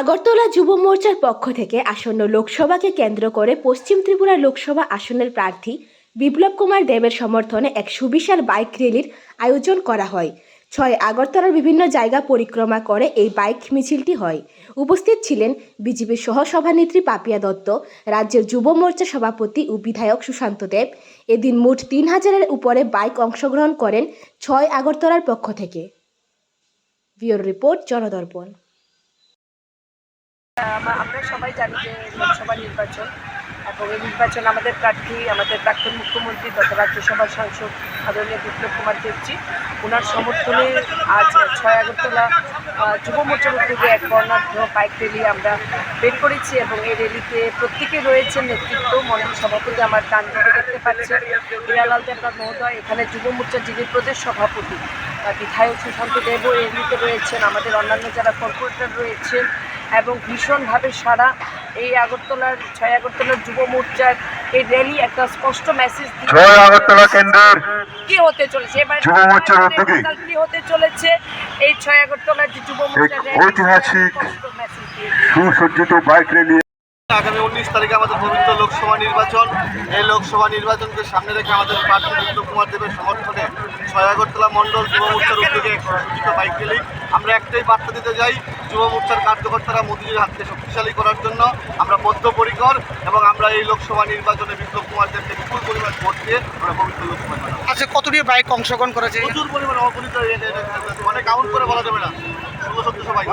আগরতলা যুব মোর্চার পক্ষ থেকে আসন্ন লোকসভাকে কেন্দ্র করে পশ্চিম ত্রিপুরা লোকসভা আসনের প্রার্থী বিপ্লব কুমার দেবের সমর্থনে এক সুবিশাল বাইক র্যালির আয়োজন করা হয়। ছয় আগরতলার বিভিন্ন জায়গা পরিক্রমা করে এই বাইক মিছিলটি হয়। উপস্থিত ছিলেন বিজেপির সহসভানেত্রী পাপিয়া দত্ত, রাজ্যের যুব মোর্চা সভাপতি ও বিধায়ক সুশান্ত দেব। এদিন মোট তিন হাজারের উপরে বাইক অংশগ্রহণ করেন ছয় আগরতলার পক্ষ থেকে। ভিওর রিপোর্ট জনদর্পণ। আমরা সবাই জানি যে লোকসভা নির্বাচন এবং এই নির্বাচন আমাদের প্রার্থী, আমাদের প্রাক্তন মুখ্যমন্ত্রী তথা রাজ্যসভার সাংসদ আদরণীয় বিপ্লব কুমার দেবজি। ওনার সমর্থনে আজ ছয় আগরতলা যুব মোর্চার উদ্যোগে এক বর্ণাঢ্য বাইক র্যালি আমরা বের করেছি এবং এই র্যালিতে প্রত্যেকে রয়েছে নেতৃত্ব, মন্ডল সভাপতি আমার দিকে দেখতে পাচ্ছেন। হিরালাল দেবনাথ মহোদয়, এখানে যুব মোর্চার যিনি প্রদেশ সভাপতি বিধায়ক সুশান্ত দেবও র্যালিতে রয়েছেন। আমাদের অন্যান্য যারা কর্পোরেটর রয়েছেন এবং ভীষণভাবে সারা এই আগরতলার ছয় আগরতলার যুব মোর্চার এই র্যালি একটা স্পষ্ট মেসেজ ছয় আগরতলা কেন্দ্রের কি হতে চলেছে? এবার যুব মোর্চার উদ্যোগে কি হতে চলেছে? এই ছয় আগরতলার যে যুব মোর্চার ঐতিহাসিক। সুসজ্জিত বাইক র্যালি আগামী উনিশ তারিখে আমাদের পবিত্র লোকসভা নির্বাচন এই লোকসভা নির্বাচনকে সামনে রেখে আমাদের প্রার্থী বিপ্লব কুমার দেবের সমর্থনে ছয় আগরতলা মণ্ডল যুব মোর্চার উদ্যোগে এক সুসজ্জিত বাইক র্যালি আমরা একটাই বার্তা দিতে যাই যুব মোর্চার কার্যকর্তারা মোদীজির হাতকে শক্তিশালী করার জন্য আমরা বদ্ধপরিকর এবং আমরা এই লোকসভা নির্বাচনে বিপ্লব কুমার দেবকে বিপুল পরিমাণ ভোট দিয়ে আমরা পবিত্র লোকসভায় পাঠাবো। আচ্ছা কতটি বাইক অংশগ্রহণ করেছে প্রচুর পরিমাণে অগণিত মানে কাউন্ট করে বলা যাবে না ষোলো সত্য সবাই